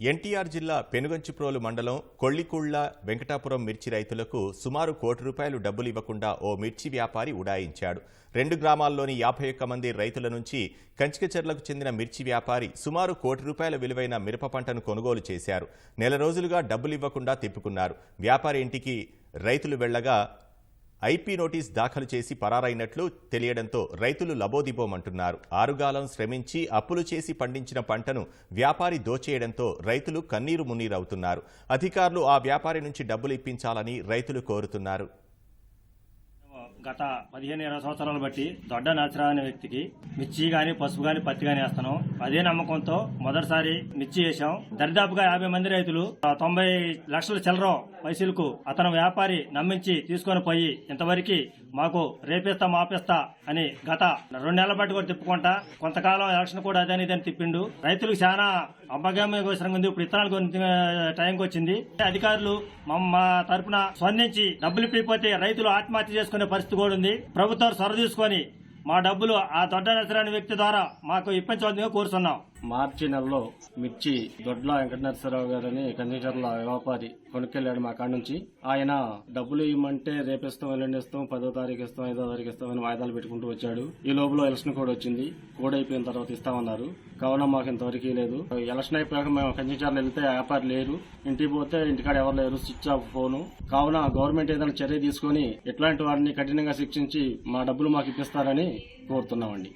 ఎన్టీఆర్ జిల్లా పెనుగంచిప్రోలు మండలం కొళ్ళికూళ్ళ వెంకటాపురం మిర్చి రైతులకు సుమారు కోటి రూపాయలు డబ్బులు ఇవ్వకుండా ఓ మిర్చి వ్యాపారి ఉడాయించాడు. రెండు గ్రామాల్లోని యాభై ఒక్క మంది రైతుల నుంచి కంచికచెర్లకు చెందిన మిర్చి వ్యాపారి సుమారు కోటి రూపాయల విలువైన మిరప పంటను కొనుగోలు చేశారు. నెల రోజులుగా డబ్బులు ఇవ్వకుండా తిప్పుకున్నారు. వ్యాపారి ఇంటికి రైతులు వెళ్ళగా ఐపీ నోటీస్ దాఖలు చేసి పరారైనట్లు తెలియడంతో రైతులు లబోదిబోమంటున్నారు. ఆరుగాలం శ్రమించి అప్పులు చేసి పండించిన పంటను వ్యాపారి దోచేయడంతో రైతులు కన్నీరు మున్నీరవుతున్నారు. అధికారులు ఆ వ్యాపారి నుంచి డబ్బులు ఇప్పించాలని రైతులు కోరుతున్నారు. గత పదిహేను ఇరవై సంవత్సరాలు బట్టి దొడ్డ నరసరావు అనే వ్యక్తికి మిర్చి గాని పసుపు గాని పత్తి గాని వేస్తున్నాం. అదే నమ్మకంతో మొదటిసారి మిర్చి వేసాం దరిదాపుగా యాభై మంది రైతులు తొంభై లక్షల చిల్లరం పైసలకు అతను వ్యాపారి నమ్మించి తీసుకొని పోయి ఇంతవరకు మాకు రేపిస్తా మాపిస్తా అని గత రెండు నెలల బట్టి కూడా తిప్పుకుంటా కొంతకాలం ఎలక్షన్ కూడా అదే ఇదని తిప్పిండు. రైతులకు చాలా అమ్మగమ్యకోసరంగా ఉంది ఇప్పుడు ఇత్తనాలు కొన్ని టైంకి వచ్చింది. అధికారులు మా తరపున స్పందించి డబ్బులు ఇప్పిపోతే రైతులు ఆత్మహత్య చేసుకునే పరిస్థితి కూడా ఉంది. ప్రభుత్వం సొర తీసుకొని మా డబ్బులు ఆ దొడ్డ నరసరాని వ్యక్తి ద్వారా మాకు ఇప్పించవద్దని కోరుతున్నాం. మార్చి నెలలో మిర్చి దొడ్ల వెంకట నరసరావు గారని కందిచర్ల వ్యాపారి కొనుక్కెళ్ళాడు మా కాడ నుంచి. ఆయన డబ్బులు ఇవ్వమంటే రేపిస్తాం ఎల్లుండి ఇస్తాం పదో తారీఖు ఇస్తాం ఐదో తారీఖు ఇస్తామని వాయిదాలు పెట్టుకుంటూ వచ్చాడు. ఈ లోపల ఎలక్షన్ కోడ్ వచ్చింది. కోడ్ అయిపోయిన తర్వాత ఇస్తామన్నారు. కావున మాకు ఇంతవరకు లేదు. ఎలక్షన్ అయిపోయాక మేము కంచిచర్ల వెళ్తే వ్యాపారి లేరు. ఇంటికి పోతే ఇంటికాడ ఎవరు లేరు. Switch off phone. కావున గవర్నమెంట్ ఏదైనా చర్య తీసుకొని ఇట్లాంటి వారిని కఠినంగా శిక్షించి మా డబ్బులు మాకు ఇప్పిస్తారని కోరుతున్నామండి.